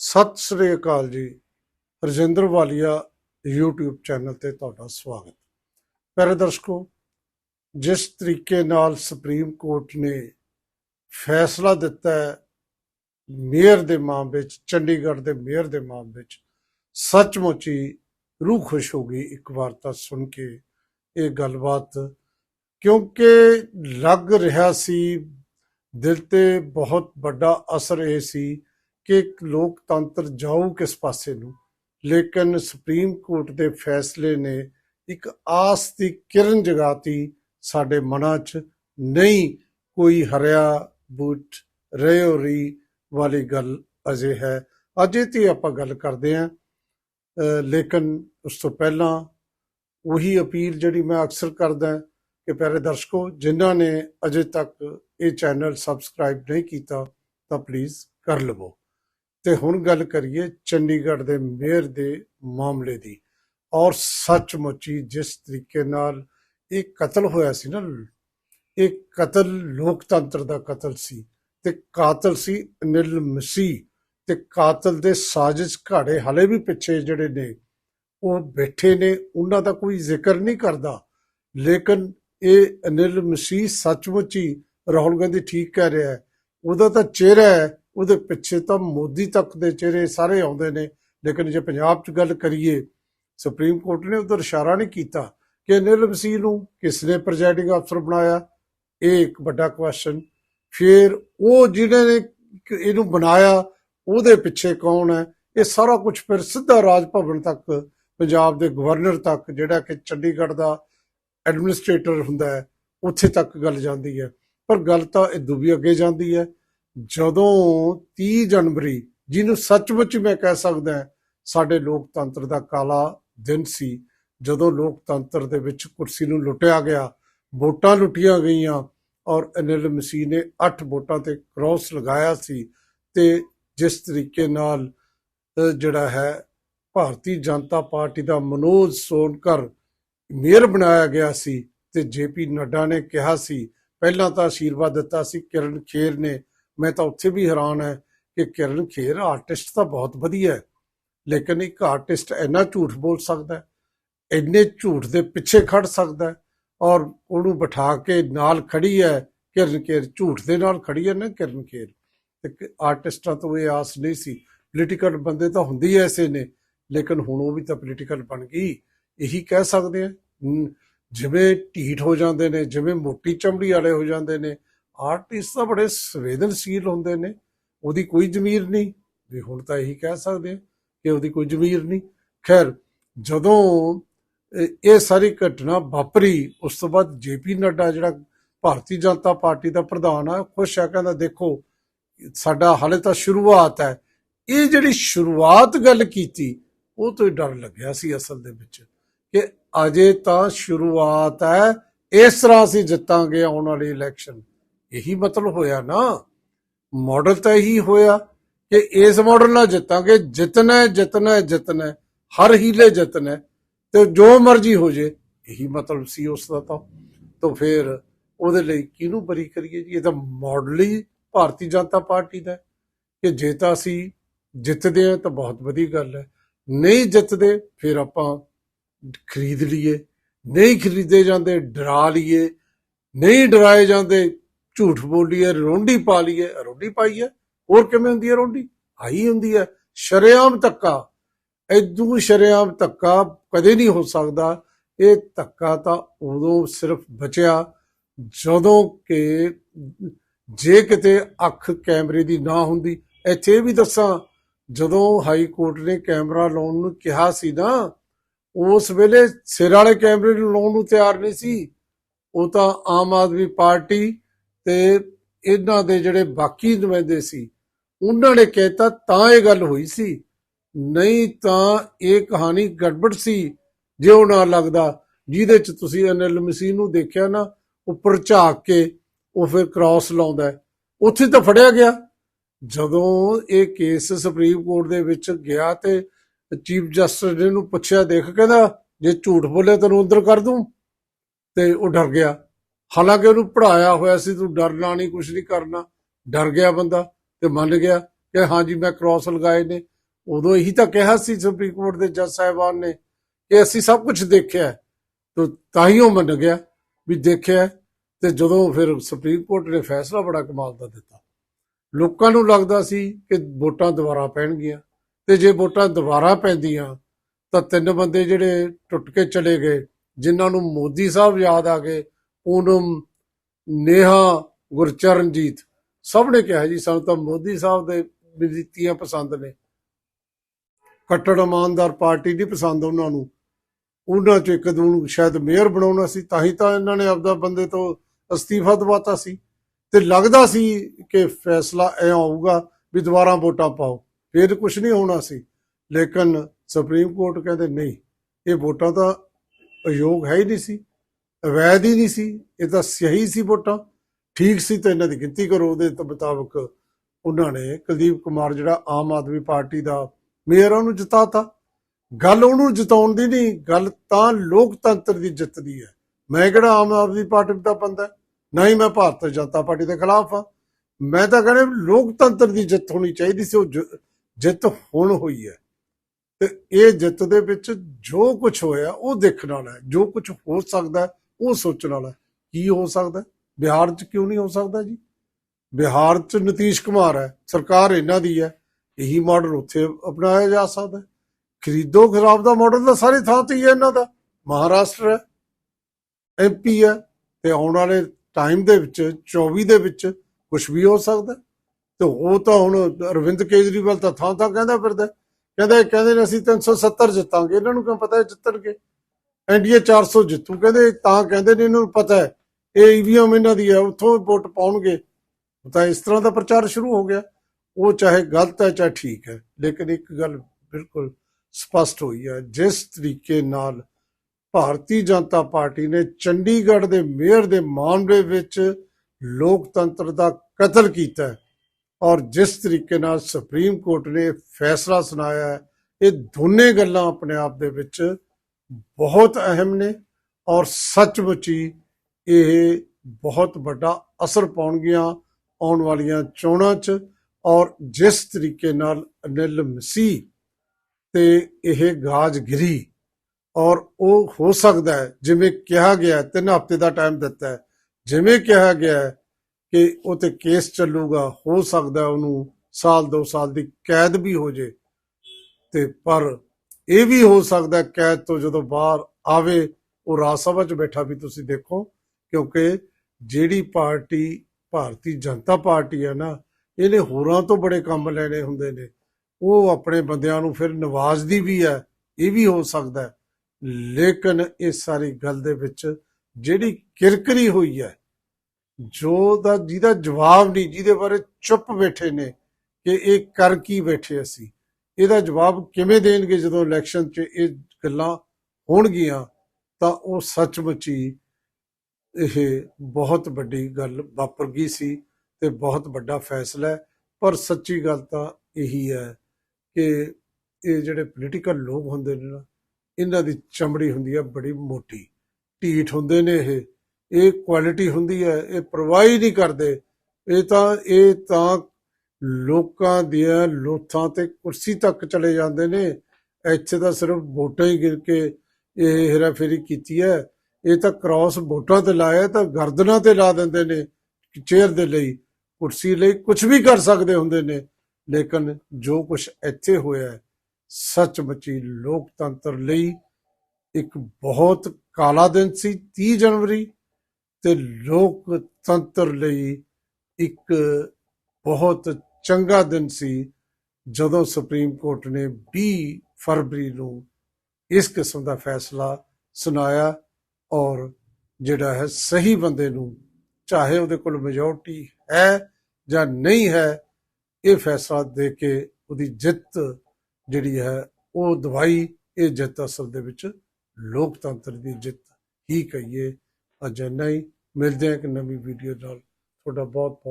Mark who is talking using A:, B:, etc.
A: ਸਤਿ ਸ੍ਰੀ ਅਕਾਲ ਜੀ। ਰਜਿੰਦਰ ਵਾਲੀਆ YouTube channel ਤੇ ਤੁਹਾਡਾ ਸਵਾਗਤ। ਪਿਆਰੇ ਦਰਸ਼ਕੋ, ਜਿਸ ਤਰੀਕੇ ਨਾਲ ਸੁਪਰੀਮ ਕੋਰਟ ਨੇ ਫੈਸਲਾ ਦਿੱਤਾ ਹੈ, ਮੇਅਰ ਦੇ ਮਾਮਲੇ ਵਿੱਚ, ਚੰਡੀਗੜ੍ਹ ਦੇ ਮੇਅਰ ਦੇ ਮਾਮਲੇ ਵਿੱਚ, ਸੱਚਮੁੱਚ ਹੀ ਰੂਹ ਖੁਸ਼ ਹੋ ਗਈ ਇੱਕ ਵਾਰ ਤਾਂ ਸੁਣ ਕੇ ਇਹ ਗੱਲਬਾਤ। ਕਿਉਂਕਿ ਲੱਗ ਰਿਹਾ ਸੀ, ਦਿਲ ਤੇ ਬਹੁਤ ਵੱਡਾ ਅਸਰ ਇਹ ਸੀ ਕਿ ਲੋਕਤੰਤਰ ਜਾਊ ਕਿਸ ਪਾਸੇ ਨੂੰ? ਲੇਕਿਨ ਸੁਪਰੀਮ ਕੋਰਟ ਦੇ ਫੈਸਲੇ ਨੇ ਇੱਕ ਆਸ ਦੀ ਕਿਰਨ ਜਗਾਤੀ ਸਾਡੇ ਮਨਾਂ 'ਚ, ਨਹੀਂ ਕੋਈ ਹਰਿਆ ਬੂਟ ਰਹੇ ਹੋ ਰਹੀ ਵਾਲੀ ਗੱਲ ਅਜੇ ਹੈ। ਅਜੇ ਤੇ ਆਪਾਂ ਗੱਲ ਕਰਦੇ ਹਾਂ ਲੇਕਿਨ ਉਸ ਤੋਂ ਪਹਿਲਾਂ ਉਹੀ ਅਪੀਲ ਜਿਹੜੀ ਮੈਂ ਅਕਸਰ ਕਰਦਾ ਕਿ ਪਿਆਰੇ ਦਰਸ਼ਕੋ, ਜਿਨ੍ਹਾਂ ਨੇ ਅਜੇ ਤੱਕ ਇਹ ਚੈਨਲ ਸਬਸਕ੍ਰਾਈਬ ਨਹੀਂ ਕੀਤਾ, ਤਾਂ ਪਲੀਜ਼ ਕਰ ਲਵੋ। ਤੇ ਹੁਣ ਗੱਲ ਕਰੀਏ ਚੰਡੀਗੜ੍ਹ ਦੇ ਮੇਅਰ ਦੇ ਮਾਮਲੇ ਦੀ। ਔਰ ਸੱਚਮੁੱਚ ਜਿਸ ਤਰੀਕੇ ਨਾਲ ਇਹ ਕਤਲ ਹੋਇਆ ਸੀ ਨਾ, ਇਹ ਕਤਲ ਲੋਕਤੰਤਰ ਦਾ ਕਤਲ ਸੀ ਤੇ ਕਾਤਲ ਸੀ ਅਨਿਲ ਮਸੀਹ ਤੇ ਕਾਤਲ ਦੇ ਸਾਜ਼ਿਸ਼ ਘਾੜੇ ਹਲੇ ਵੀ ਪਿੱਛੇ ਜਿਹੜੇ ਨੇ, ਉਹ ਬੈਠੇ ਨੇ, ਉਹਨਾਂ ਦਾ ਕੋਈ ਜ਼ਿਕਰ ਨਹੀਂ ਕਰਦਾ। ਲੇਕਿਨ ਇਹ ਅਨਿਲ ਮਸੀਹ ਸੱਚਮੁੱਚ ਹੀ ਰਾਹੁਲ ਗਾਂਧੀ ਠੀਕ ਕਹਿ ਰਿਹਾ ਹੈ, ਉਹਦਾ ਤਾਂ ਚਿਹਰਾ ਹੈ ਉਹਦੇ ਪਿੱਛੇ ਤਾਂ ਮੋਦੀ ਤੱਕ ਦੇ ਚਿਹਰੇ ਸਾਰੇ ਆਉਂਦੇ ਨੇ, ਲੇਕਿਨ ਜੇ ਪੰਜਾਬ 'ਚ ਗੱਲ ਕਰੀਏ, ਸੁਪਰੀਮ ਕੋਰਟ ਨੇ ਉਧਰ ਇਸ਼ਾਰਾ ਨਹੀਂ ਕੀਤਾ ਕਿ ਅਨਿਲ ਮਸੀਹ ਨੂੰ ਕਿਸ ਨੇ ਪ੍ਰੈਜ਼ਾਈਡਿੰਗ ਅਫਸਰ ਬਣਾਇਆ, ਇਹ ਇੱਕ ਵੱਡਾ ਕੁਐਸਚਨ ਫਿਰ ਉਹ ਜਿਹਨੇ ਨੇ ਇਹਨੂੰ ਬਣਾਇਆ, ਉਹਦੇ ਪਿੱਛੇ ਕੌਣ ਹੈ? ਇਹ ਸਾਰਾ ਕੁਝ ਫਿਰ ਸਿੱਧਾ ਰਾਜ ਭਵਨ ਤੱਕ, ਪੰਜਾਬ ਦੇ ਗਵਰਨਰ ਤੱਕ, ਜਿਹੜਾ ਕਿ ਚੰਡੀਗੜ੍ਹ ਦਾ ਐਡਮਿਨਿਸਟ੍ਰੇਟਰ ਹੁੰਦਾ ਹੈ, ਉੱਥੇ ਤੱਕ ਗੱਲ ਜਾਂਦੀ ਹੈ। ਪਰ ਗੱਲ ਤਾਂ ਇਹ ਵੀ ਅੱਗੇ ਜਾਂਦੀ ਹੈ। ਜਦੋਂ 30 ਜਨਵਰੀ, ਜਿਹਨੂੰ ਸੱਚਮੁੱਚ ਮੈਂ ਕਹਿ ਸਕਦਾ ਸਾਡੇ ਲੋਕਤੰਤਰ ਦਾ ਕਾਲਾ ਦਿਨ ਸੀ, ਜਦੋਂ ਲੋਕਤੰਤਰ ਦੇ ਵਿੱਚ ਕੁਰਸੀ ਨੂੰ ਲੁੱਟਿਆ ਗਿਆ, ਵੋਟਾਂ ਲੁੱਟੀਆਂ ਗਈਆਂ ਔਰ ਅਨਿਲ ਮਸੀਹ ਨੇ 8 ਵੋਟਾਂ ਤੇ ਕ੍ਰਾਸ ਲਗਾਇਆ ਸੀ ਤੇ ਜਿਸ ਤਰੀਕੇ ਨਾਲ ਜਿਹੜਾ ਹੈ, ਭਾਰਤੀ ਜਨਤਾ ਪਾਰਟੀ ਦਾ ਮਨੋਜ ਸੋਨਕਰ ਮੇਅਰ ਬਣਾਇਆ ਗਿਆ ਸੀ ਤੇ ਜੇਪੀ ਨੱਡਾ ਨੇ ਕਿਹਾ ਸੀ, ਪਹਿਲਾਂ ਤਾਂ ਆਸ਼ੀਰਵਾਦ ਦਿੱਤਾ ਸੀ, ਕਿਰਨ ਖੇਰ ਨੇ ਮੈਂ ਤਾਂ ਉੱਥੇ ਵੀ ਹੈਰਾਨ ਹੈ ਕਿ ਕਿਰਨ ਖੇਰ ਆਰਟਿਸਟ ਤਾਂ ਬਹੁਤ ਵਧੀਆ ਹੈ, ਲੇਕਿਨ ਇੱਕ ਆਰਟਿਸਟ ਇੰਨਾ ਝੂਠ ਬੋਲ ਸਕਦਾ ਹੈ, ਇੰਨੇ ਝੂਠ ਦੇ ਪਿੱਛੇ ਖੜ ਸਕਦਾ ਔਰ ਉਹਨੂੰ ਬਿਠਾ ਕੇ ਨਾਲ ਖੜੀ ਹੈ, ਕਿਰਨ ਖੇਰ ਝੂਠ ਦੇ ਨਾਲ ਖੜੀ ਹੈ ਨਾ ਕਿਰਨ ਖੇਰ। ਤੇ ਆਰਟਿਸਟਾਂ ਤੋਂ ਇਹ ਆਸ ਨਹੀਂ ਸੀ, ਪੋਲੀਟੀਕਲ ਬੰਦੇ ਤਾਂ ਹੁੰਦੇ ਹੀ ਐਸੇ ਨੇ, ਲੇਕਿਨ ਹੁਣ ਉਹ ਵੀ ਤਾਂ ਪੋਲੀਟੀਕਲ ਬਣ ਗਈ। ਇਹੀ ਕਹਿ ਸਕਦੇ ਆ ਜਿਵੇਂ ਢੀਠ ਹੋ ਜਾਂਦੇ ਨੇ, ਜਿਵੇਂ ਮੋਟੀ ਚਮੜੀ ਵਾਲੇ ਹੋ ਜਾਂਦੇ ਨੇ ਆਰਟਿਸਟ ਤਾਂ ਬੜੇ ਸੰਵੇਦਨਸ਼ੀਲ ਹੁੰਦੇ ਨੇ, ਉਹਦੀ ਕੋਈ ਜ਼ਮੀਰ ਨਹੀਂ। ਵੀ ਹੁਣ ਤਾਂ ਇਹੀ ਕਹਿ ਸਕਦੇ ਆ ਕਿ ਉਹਦੀ ਕੋਈ ਜ਼ਮੀਰ ਨਹੀਂ। ਖੈਰ, ਜਦੋਂ ਇਹ ਇਹ ਸਾਰੀ ਘਟਨਾ ਵਾਪਰੀ, ਉਸ ਤੋਂ ਬਾਅਦ ਜੇਪੀ ਨੱਡਾ ਜਿਹੜਾ ਭਾਰਤੀ ਜਨਤਾ ਪਾਰਟੀ ਦਾ ਪ੍ਰਧਾਨ ਆ, ਖੁਸ਼ ਆ, ਕਹਿੰਦਾ ਦੇਖੋ, ਸਾਡਾ ਹਾਲੇ ਤਾਂ ਸ਼ੁਰੂਆਤ ਹੈ। ਇਹ ਜਿਹੜੀ ਸ਼ੁਰੂਆਤ ਗੱਲ ਕੀਤੀ, ਉਹ ਤੋਂ ਹੀ ਡਰ ਲੱਗਿਆ ਸੀ ਅਸਲ ਦੇ ਵਿੱਚ ਕਿ ਅਜੇ ਤਾਂ ਸ਼ੁਰੂਆਤ ਹੈ, ਇਸ ਤਰ੍ਹਾਂ ਅਸੀਂ ਜਿੱਤਾਂਗੇ ਆਉਣ ਵਾਲੀ ਇਲੈਕਸ਼ਨ ਇਹੀ ਮਤਲਬ ਹੋਇਆ ਨਾ। ਮਾਡਲ ਤਾਂ ਇਹੀ ਹੋਇਆ ਕਿ ਇਸ ਮਾਡਲ ਨਾਲ ਜਿੱਤਾਂਗੇ, ਜਿੱਤਣਾ ਜਿੱਤਣਾ ਜਿੱਤਣਾ ਹਰ ਹੀਲੇ ਜਿੱਤਣਾ ਤੇ ਜੋ ਮਰਜ਼ੀ ਹੋ ਜੇ, ਇਹੀ ਮਤਲਬ ਸੀ ਉਸ ਦਾ ਤਾਂ। ਤਾਂ ਫਿਰ ਉਹਦੇ ਲਈ ਕਿਹਨੂੰ ਬਰੀ ਕਰੀਏ ਜੀ? ਇਹ ਤਾਂ ਮਾਡਲ ਹੀ ਭਾਰਤੀ ਜਨਤਾ ਪਾਰਟੀ ਦਾ ਕਿ ਜੇ ਤਾਂ ਅਸੀਂ ਜਿੱਤਦੇ ਹਾਂ ਤਾਂ ਬਹੁਤ ਵਧੀਆ ਗੱਲ ਹੈ। ਨਹੀਂ ਜਿੱਤਦੇ ਫਿਰ ਆਪਾਂ ਖਰੀਦ ਲਈਏ, ਨਹੀਂ ਖਰੀਦੇ ਜਾਂਦੇ ਡਰਾ ਲਈਏ, ਨਹੀਂ ਡਰਾਏ ਜਾਂਦੇ ਝੂਠ ਬੋਲੀਏ, ਰੋਂਡੀ ਪਾ ਲਈਏ ਰੋਂਡੀ ਹੈ ਹੋਰ ਕਿਵੇਂ ਹੁੰਦੀ ਹੈ ਰੋਂਡੀ? ਆਈ ਹੁੰਦੀ ਹੈ। ਸ਼ਰੇਆਮ ਧੱਕਾ। ਐਦੂ ਸ਼ਰੇਆਮ ਧੱਕਾ ਕਦੇ ਨਹੀਂ ਹੋ ਸਕਦਾ। ਇਹ ਧੱਕਾ ਤਾਂ ਉਦੋਂ ਸਿਰਫ ਬਚਿਆ ਜਦੋਂ ਕਿ ਜੇ ਕਿਤੇ ਅੱਖ ਕੈਮਰੇ ਦੀ ਨਾ ਹੁੰਦੀ। ਇੱਥੇ ਇਹ ਵੀ ਦੱਸਾਂ, ਜਦੋਂ ਹਾਈ ਕੋਰਟ ਨੇ ਕੈਮਰਾ ਲਾਉਣ ਨੂੰ ਕਿਹਾ ਸੀ ਨਾ, ਉਸ ਵੇਲੇ ਸਿਰ ਵਾਲੇ ਕੈਮਰੇ ਨੂੰ ਲਾਉਣ ਨੂੰ ਤਿਆਰ ਨਹੀਂ ਸੀ। ਉਹ ਤਾਂ ਆਮ ਆਦਮੀ ਪਾਰਟੀ ਤੇ ਇਹਨਾਂ ਦੇ ਜਿਹੜੇ ਬਾਕੀ ਨੁਮਾਇੰਦੇ ਸੀ, ਉਹਨਾਂ ਨੇ ਕਹਿਤਾ ਤਾਂ ਇਹ ਗੱਲ ਹੋਈ ਸੀ। ਨਹੀਂ ਤਾਂ ਇਹ ਕਹਾਣੀ ਗੜਬੜ ਸੀ, ਜੇ ਉਹ ਨਾ ਲੱਗਦਾ, ਜਿਹਦੇ ਚ ਤੁਸੀਂ ਅਨਿਲ ਮਸੀਹ ਨੂੰ ਦੇਖਿਆ ਨਾ ਉੱਪਰ ਝਾਕ ਕੇ ਉਹ ਫਿਰ ਕ੍ਰਾਸ ਲਾਉਂਦਾ ਉੱਥੇ ਤਾਂ ਫੜਿਆ ਗਿਆ। ਜਦੋਂ ਇਹ ਕੇਸ ਸੁਪਰੀਮ ਕੋਰਟ ਦੇ ਵਿੱਚ ਗਿਆ ਤੇ ਚੀਫ ਜਸਟਿਸ ਨੇ ਨੂੰ ਪੁੱਛਿਆ, ਦੇਖ ਕਹਿੰਦਾ, ਜੇ ਝੂਠ ਬੋਲੇ ਤੈਨੂੰ ਅੰਦਰ ਕਰ ਦੂੰ। ਤੇ ਉਹ ਡਰ ਗਿਆ। ਹਾਲਾਂਕਿ ਉਹਨੂੰ ਪੜਾਇਆ ਹੋਇਆ ਸੀ, ਤੂੰ ਡਰਨਾ ਨਹੀਂ ਕੁਝ ਨਹੀਂ ਕਰਨਾ। ਡਰ ਗਿਆ ਬੰਦਾ ਤੇ ਮੰਨ ਗਿਆ ਕਿ ਹਾਂਜੀ ਮੈਂ ਕ੍ਰਾਸ ਲਗਾਏ ਨੇ। ਉਦੋਂ ਇਹੀ ਤਾਂ ਕਿਹਾ ਸੀ ਸੁਪਰੀਮ ਕੋਰਟ ਦੇ ਜੱਜ ਸਾਹਿਬਾਨ ਨੇ ਕਿ ਅਸੀਂ ਸਭ ਕੁਝ ਦੇਖਿਆ ਹੈ। ਤਾਂ ਹੀ ਉਹ ਮੰਨ ਗਿਆ ਵੀ ਦੇਖਿਆ ਤੇ ਜਦੋਂ ਫਿਰ ਸੁਪਰੀਮ ਕੋਰਟ ਨੇ ਫੈਸਲਾ ਬੜਾ ਕਮਾਲ ਦਾ ਦਿੱਤਾ। ਲੋਕਾਂ ਨੂੰ ਲੱਗਦਾ ਸੀ ਕਿ ਵੋਟਾਂ ਦੁਬਾਰਾ ਪੈਣਗੀਆਂ ਤੇ ਜੇ ਵੋਟਾਂ ਦੁਬਾਰਾ ਪੈਂਦੀਆਂ ਤਾਂ ਤਿੰਨ ਬੰਦੇ ਜਿਹੜੇ ਟੁੱਟ ਕੇ ਚਲੇ ਗਏ, ਜਿਨ੍ਹਾਂ ਨੂੰ ਮੋਦੀ ਸਾਹਿਬ ਯਾਦ ਆ ਗਏ ਪੂਨਮ, ਨੇਹਾ, ਗੁਰਚਰਨਜੀਤ। ਸਭ ਨੇ ਕਿਹਾ ਜੀ, ਸਾਨੂੰ ਤਾਂ ਮੋਦੀ ਸਾਹਿਬ ਦੇ ਨੀਤੀਆਂ ਪਸੰਦ ਨੇ। ਕੱਟੜ ਇਮਾਨਦਾਰ ਪਾਰਟੀ ਨਹੀਂ ਪਸੰਦ ਉਹਨਾਂ ਨੂੰ। ਉਹਨਾਂ ਚੋਂ ਇੱਕ ਨੂੰ ਸ਼ਾਇਦ ਮੇਅਰ ਬਣਾਉਣਾ ਸੀ, ਤਾਂ ਹੀ ਤਾਂ ਇਹਨਾਂ ਨੇ ਆਪਦਾ ਬੰਦੇ ਤੋਂ ਅਸਤੀਫਾ ਦਵਾਤਾ ਸੀ। ਤੇ ਲੱਗਦਾ ਸੀ ਕਿ ਫੈਸਲਾ ਐ ਆਊਗਾ ਵੀ ਦੁਬਾਰਾ ਵੋਟਾਂ ਪਾਓ। ਫਿਰ ਕੁਝ ਨਹੀਂ ਹੋਣਾ ਸੀ। ਲੇਕਿਨ ਸੁਪਰੀਮ ਕੋਰਟ ਕਹਿੰਦੇ, ਨਹੀਂ, ਇਹ ਵੋਟਾਂ ਤਾਂ ਅਯੋਗ ਹੈ ਹੀ ਨਹੀਂ ਸੀ। ਅਵੈਧ ਹੀ ਨਹੀਂ ਸੀ, ਇਹ ਤਾਂ ਸਹੀ ਸੀ ਵੋਟਾਂ। ਠੀਕ ਸੀ ਤਾਂ ਇਹਨਾਂ ਦੀ ਗਿਣਤੀ ਕਰੋ, ਉਹਦੇ ਮੁਤਾਬਕ ਉਹਨਾਂ ਨੇ ਕੁਲਦੀਪ ਕੁਮਾਰ ਜਿਹੜਾ ਆਮ ਆਦਮੀ ਪਾਰਟੀ ਦਾ ਮੇਅਰ ਉਹਨੂੰ ਜਿਤਾਤਾ। ਗੱਲ ਉਹਨੂੰ ਜਿਤਾਉਣ ਦੀ ਨਹੀਂ, ਗੱਲ ਤਾਂ ਲੋਕਤੰਤਰ ਦੀ ਜਿੱਤ ਦੀ ਹੈ। ਮੈਂ ਕਿਹੜਾ ਆਮ ਆਦਮੀ ਪਾਰਟੀ ਦਾ ਬੰਦਾ ਨਾ ਹੀ ਮੈਂ ਭਾਰਤੀ ਜਨਤਾ ਪਾਰਟੀ ਦੇ ਖਿਲਾਫ ਆ ਮੈਂ ਤਾਂ ਕਹਿੰਦਾ ਲੋਕਤੰਤਰ ਦੀ ਜਿੱਤ ਹੋਣੀ ਚਾਹੀਦੀ ਸੀ, ਉਹ ਜਿੱਤ ਹੁਣ ਹੋਈ ਹੈ। ਤੇ ਇਹ ਜਿੱਤ ਦੇ ਵਿੱਚ ਜੋ ਕੁਝ ਹੋਇਆ, ਉਹ ਦੇਖਣ ਵਾਲਾ ਹੈ। ਜੋ ਕੁਝ ਹੋ ਸਕਦਾ ਉਹ ਸੋਚਣ ਵਾਲਾ ਕੀ ਹੋ ਸਕਦਾ ਬਿਹਾਰ 'ਚ ਕਿਉਂ ਨਹੀਂ ਹੋ ਸਕਦਾ ਜੀ? ਬਿਹਾਰ 'ਚ ਨਤੀਸ਼ ਕੁਮਾਰ ਹੈ। ਸਰਕਾਰ ਇਹਨਾਂ ਦੀ ਹੈ। ਇਹੀ ਮਾਡਲ ਉੱਥੇ ਅਪਣਾਇਆ ਜਾ ਸਕਦਾ ਖਰੀਦੋ ਖਰਾਬ ਦਾ ਮਾਡਲ ਤਾਂ ਸਾਰੀ ਥਾਂ ਤੇ ਹੀ ਹੈ ਇਹਨਾਂ ਦਾ। ਮਹਾਰਾਸ਼ਟਰ ਹੈ। ਐਮਪੀ ਹੈ। ਤੇ ਆਉਣ ਵਾਲੇ ਟਾਈਮ ਦੇ ਵਿੱਚ 24 ਦੇ ਵਿੱਚ ਕੁਝ ਵੀ ਹੋ ਸਕਦਾ ਤੇ ਉਹ ਤਾਂ ਹੁਣ ਅਰਵਿੰਦ ਕੇਜਰੀਵਾਲ ਤਾਂ ਥਾਂ ਥਾਂ ਕਹਿੰਦਾ ਫਿਰਦਾ ਹੈ। ਕਹਿੰਦਾ ਕਹਿੰਦੇ ਨੇ ਅਸੀਂ 370 ਜਿੱਤਾਂਗੇ। ਇਹਨਾਂ ਨੂੰ ਕਿਉਂ ਪਤਾ ਹੈ ਜਿੱਤਣਗੇ? ਐਨਡੀਏ 400 ਜਿੱਤੂ। ਕਹਿੰਦੇ ਤਾਂ ਕਹਿੰਦੇ ਨੇ, ਇਹਨਾਂ ਨੂੰ ਪਤਾ ਹੈ, ਇਹ ਈਵੀਐਮ ਇਹਨਾਂ ਦੀ ਹੈ, ਉੱਥੋਂ ਵੋਟ ਪਾਉਣਗੇ। ਤਾਂ ਇਸ ਤਰ੍ਹਾਂ ਦਾ ਪ੍ਰਚਾਰ ਸ਼ੁਰੂ ਹੋ ਗਿਆ। ਉਹ ਚਾਹੇ ਗਲਤ ਹੈ ਚਾਹੇ ਠੀਕ ਹੈ, ਲੇਕਿਨ ਇੱਕ ਗੱਲ ਬਿਲਕੁਲ ਸਪਸ਼ਟ ਹੋਈ ਹੈ। ਜਿਸ ਤਰੀਕੇ ਨਾਲ ਭਾਰਤੀ ਜਨਤਾ ਪਾਰਟੀ ਨੇ ਚੰਡੀਗੜ੍ਹ ਦੇ ਮੇਅਰ ਦੇ ਮਾਮਲੇ ਵਿੱਚ ਲੋਕਤੰਤਰ ਦਾ ਕਤਲ ਕੀਤਾ ਔਰ ਜਿਸ ਤਰੀਕੇ ਨਾਲ ਸੁਪਰੀਮ ਕੋਰਟ ਨੇ ਫੈਸਲਾ ਸੁਣਾਇਆ ਇਹ ਦੋਨੇ ਗੱਲਾਂ ਆਪਣੇ ਆਪ ਦੇ ਵਿੱਚ ਬਹੁਤ ਅਹਿਮ ਨੇ ਔਰ ਸੱਚਮੁੱਚ ਹੀ ਇਹ ਬਹੁਤ ਵੱਡਾ ਅਸਰ ਪਾਉਣਗੀਆਂ ਆਉਣ ਵਾਲੀਆਂ ਚੋਣਾਂ 'ਚ ਔਰ ਜਿਸ ਤਰੀਕੇ ਨਾਲ ਅਨਿਲ ਮਸੀਹ ਤੇ ਇਹ ਗਾਜ ਗਿਰੀ ਔਰ ਉਹ ਹੋ ਸਕਦਾ ਹੈ, ਜਿਵੇਂ ਕਿਹਾ ਗਿਆ ਤਿੰਨ ਹਫ਼ਤੇ ਦਾ ਟਾਈਮ ਦਿੱਤਾ ਹੈ। ਜਿਵੇਂ ਕਿਹਾ ਗਿਆ ਹੈ ਕਿ ਉਹ ਤੇ ਕੇਸ ਚੱਲੂਗਾ, ਹੋ ਸਕਦਾ ਉਹਨੂੰ ਸਾਲ ਦੋ ਸਾਲ ਦੀ ਕੈਦ ਵੀ ਹੋ ਜੇ ਤੇ ਪਰ ਇਹ ਵੀ ਹੋ ਸਕਦਾ ਕੈਦ ਤੋਂ ਜਦੋਂ ਬਾਹਰ ਆਵੇ, ਉਹ ਰਾਜ ਸਭਾ 'ਚ ਬੈਠਾ ਵੀ ਤੁਸੀਂ ਦੇਖੋ, ਕਿਉਂਕਿ ਜਿਹੜੀ ਪਾਰਟੀ, ਭਾਰਤੀ ਜਨਤਾ ਪਾਰਟੀ ਹੈ ਨਾ, ਇਹਨੇ ਹੋਰਾਂ ਤੋਂ ਬੜੇ ਕੰਮ ਲੈਣੇ ਹੁੰਦੇ ਨੇ। ਉਹ ਆਪਣੇ ਬੰਦਿਆਂ ਨੂੰ ਫਿਰ ਨਵਾਜ਼ਦੀ ਵੀ ਹੈ, ਇਹ ਵੀ ਹੋ ਸਕਦਾ ਲੇਕਿਨ ਇਹ ਸਾਰੀ ਗੱਲ ਦੇ ਵਿੱਚ ਜਿਹੜੀ ਕਿਰਕਰੀ ਹੋਈ ਹੈ, ਜੋ ਦਾ ਜਿਹਦਾ ਜਵਾਬ ਨਹੀਂ, ਜਿਹਦੇ ਬਾਰੇ ਚੁੱਪ ਬੈਠੇ ਨੇ ਕਿ ਇਹ ਕਰ ਕੀ ਬੈਠੇ ਅਸੀਂ? ਇਹਦਾ ਜਵਾਬ ਕਿਵੇਂ ਦੇਣਗੇ ਜਦੋਂ ਇਲੈਕਸ਼ਨ 'ਚ ਇਹ ਗੱਲਾਂ ਹੋਣਗੀਆਂ, ਤਾਂ ਉਹ ਸੱਚਮੁੱਚੀ ਇਹ ਬਹੁਤ ਵੱਡੀ ਗੱਲ ਵਾਪਰ ਗਈ ਸੀ ਤੇ ਬਹੁਤ ਵੱਡਾ ਫੈਸਲਾ ਹੈ। ਪਰ ਸੱਚੀ ਗੱਲ ਤਾਂ ਇਹੀ ਹੈ ਕਿ ਇਹ ਜਿਹੜੇ ਪੋਲੀਟੀਕਲ ਲੋਕ ਹੁੰਦੇ ਨੇ ਨਾ, ਇਹਨਾਂ ਦੀ ਚਮੜੀ ਹੁੰਦੀ ਹੈ ਬੜੀ ਮੋਟੀ, ਢੀਠ ਹੁੰਦੇ ਨੇ ਇਹ। ਇਹ ਕੁਆਲਿਟੀ ਹੁੰਦੀ ਹੈ, ਇਹ ਪ੍ਰਵਾਹੀ ਨਹੀਂ ਕਰਦੇ। ਇਹ ਤਾਂ ਇਹ ਤਾਂ ਲੋਕਾਂ ਦੀਆਂ ਲੋਥਾਂ ਤੇ ਕੁਰਸੀ ਤੱਕ ਚਲੇ ਜਾਂਦੇ ਨੇ। ਇੱਥੇ ਤਾਂ ਸਿਰਫ ਵੋਟਾਂ ਹੀ ਗਿਰ ਕੇ ਇਹ ਹੇਰਾਫੇਰੀ ਕੀਤੀ ਹੈ। ਇਹ ਤਾਂ ਕ੍ਰਾਸ ਵੋਟਾਂ ਤੇ ਲਾਇਆ ਤਾਂ ਗਰਦਨਾਂ ਤੇ ਲਾ ਦਿੰਦੇ ਨੇ ਚੇਅਰ ਦੇ ਲਈ। ਕੁਰਸੀ ਲਈ ਕੁਝ ਵੀ ਕਰ ਸਕਦੇ ਹੁੰਦੇ ਨੇ। ਲੇਕਿਨ ਜੋ ਕੁਝ ਇੱਥੇ ਹੋਇਆ ਸੱਚਮੁੱਚੀ ਲੋਕਤੰਤਰ ਲਈ ਇੱਕ ਬਹੁਤ ਕਾਲਾ ਦਿਨ ਸੀ 30 ਜਨਵਰੀ। ਤੇ ਲੋਕਤੰਤਰ ਲਈ ਇੱਕ ਬਹੁਤ ਚੰਗਾ ਦਿਨ ਸੀ ਜਦੋਂ ਸੁਪਰੀਮ ਕੋਰਟ ਨੇ 20 ਫਰਵਰੀ ਨੂੰ ਇਸ ਕਿਸਮ ਦਾ ਫੈਸਲਾ ਸੁਣਾਇਆ ਔਰ ਜਿਹੜਾ ਹੈ ਸਹੀ ਬੰਦੇ ਨੂੰ, ਚਾਹੇ ਉਹਦੇ ਕੋਲ ਮੈਜੋਰਟੀ ਹੈ ਜਾਂ ਨਹੀਂ ਹੈ, ਇਹ ਫੈਸਲਾ ਦੇ ਕੇ ਉਹਦੀ ਜਿੱਤ ਜਿਹੜੀ ਹੈ, ਉਹ ਦਵਾਈ ਇਹ ਜਿੱਤ ਅਸਲ ਦੇ ਵਿੱਚ ਲੋਕਤੰਤਰ ਦੀ ਜਿੱਤ ਹੀ ਕਹੀਏ। ਅਜੇ ਨਹੀਂ ਮਿਲਦੇ ਹਾਂ ਇੱਕ ਨਵੀਂ ਵੀਡੀਓ ਨਾਲ। ਤੁਹਾਡਾ ਬਹੁਤ ਬਹੁਤ